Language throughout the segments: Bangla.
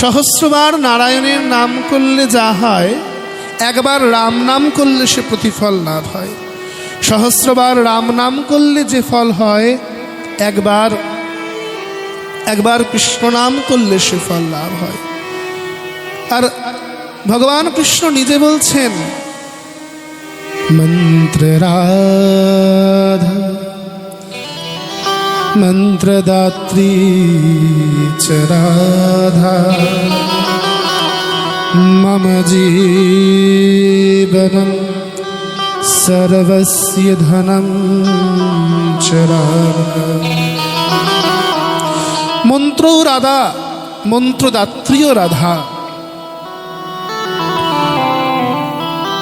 সহস্রবার নারায়ণের নাম করলে যা হয়, একবার রাম নাম করলে সে প্রতিফল লাভ হয়। সহস্রবার রাম নাম করলে যে ফল হয়, একবার একবার কৃষ্ণ নাম করলে সে ফল লাভ হয়। আর ভগবান কৃষ্ণ নিজে বলছেন, মন্ত্র রাধা। চ রাধা মম জীবনম সর্বস্য ধনম চ রাধা মন্ত্র রাধা মন্ত্রদাত্রীয় রাধা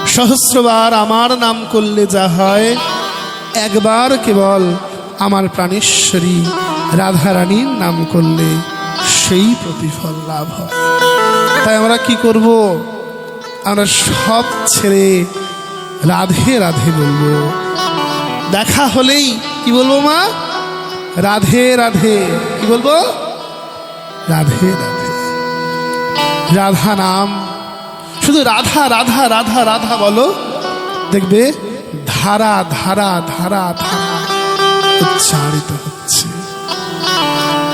সহস্রবার আমার নাম করলে যা হয় একবার কেবল আমার প্রাণেশ্বরী রাধারানীর নাম করলে সেই প্রতিফল লাভ হয়। তাই আমরা কি করব? আমরা সব ছেড়ে রাধে রাধে বলব। দেখা হলেই কি বলব মা? রাধে রাধে। কি বলব? রাধে রাধে। রাধা নাম। শুধু রাধা রাধা রাধা রাধা বলো। দেখবে ধারা ধারা ধারা ধারা। উচ্চারিত হচ্ছে।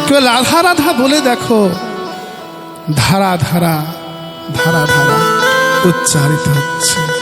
কেউ রাধা রাধা বলে দেখো ধারা ধারা ধারা ধারা উচ্চারিত হচ্ছে।